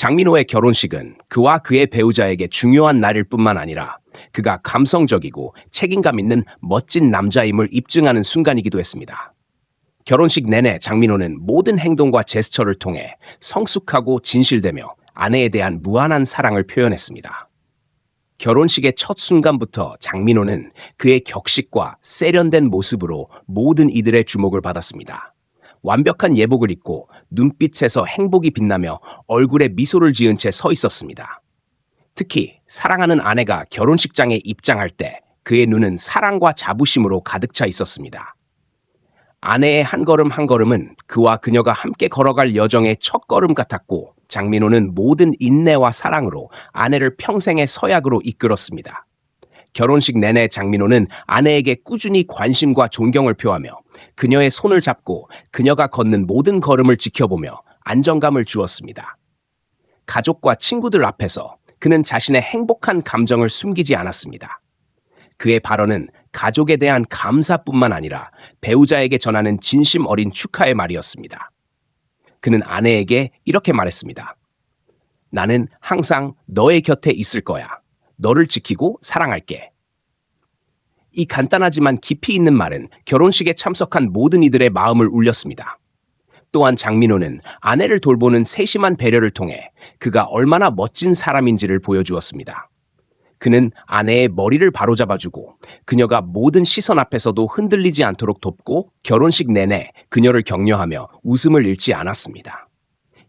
장민호의 결혼식은 그와 그의 배우자에게 중요한 날일 뿐만 아니라 그가 감성적이고 책임감 있는 멋진 남자임을 입증하는 순간이기도 했습니다. 결혼식 내내 장민호는 모든 행동과 제스처를 통해 성숙하고 진실되며 아내에 대한 무한한 사랑을 표현했습니다. 결혼식의 첫 순간부터 장민호는 그의 격식과 세련된 모습으로 모든 이들의 주목을 받았습니다. 완벽한 예복을 입고 눈빛에서 행복이 빛나며 얼굴에 미소를 지은 채 서 있었습니다. 특히 사랑하는 아내가 결혼식장에 입장할 때 그의 눈은 사랑과 자부심으로 가득 차 있었습니다. 아내의 한 걸음 한 걸음은 그와 그녀가 함께 걸어갈 여정의 첫 걸음 같았고 장민호는 모든 인내와 사랑으로 아내를 평생의 서약으로 이끌었습니다. 결혼식 내내 장민호는 아내에게 꾸준히 관심과 존경을 표하며 그녀의 손을 잡고 그녀가 걷는 모든 걸음을 지켜보며 안정감을 주었습니다. 가족과 친구들 앞에서 그는 자신의 행복한 감정을 숨기지 않았습니다. 그의 발언은 가족에 대한 감사뿐만 아니라 배우자에게 전하는 진심 어린 축하의 말이었습니다. 그는 아내에게 이렇게 말했습니다. 나는 항상 너의 곁에 있을 거야. 너를 지키고 사랑할게. 이 간단하지만 깊이 있는 말은 결혼식에 참석한 모든 이들의 마음을 울렸습니다. 또한 장민호는 아내를 돌보는 세심한 배려를 통해 그가 얼마나 멋진 사람인지를 보여주었습니다. 그는 아내의 머리를 바로잡아주고 그녀가 모든 시선 앞에서도 흔들리지 않도록 돕고 결혼식 내내 그녀를 격려하며 웃음을 잃지 않았습니다.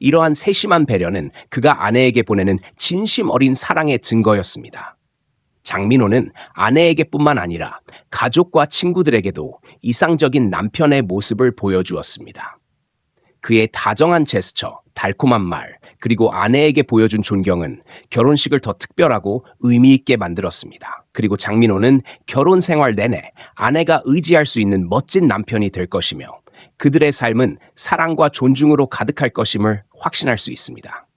이러한 세심한 배려는 그가 아내에게 보내는 진심 어린 사랑의 증거였습니다. 장민호는 아내에게뿐만 아니라 가족과 친구들에게도 이상적인 남편의 모습을 보여주었습니다. 그의 다정한 제스처, 달콤한 말, 그리고 아내에게 보여준 존경은 결혼식을 더 특별하고 의미 있게 만들었습니다. 그리고 장민호는 결혼 생활 내내 아내가 의지할 수 있는 멋진 남편이 될 것이며 그들의 삶은 사랑과 존중으로 가득할 것임을 확신할 수 있습니다.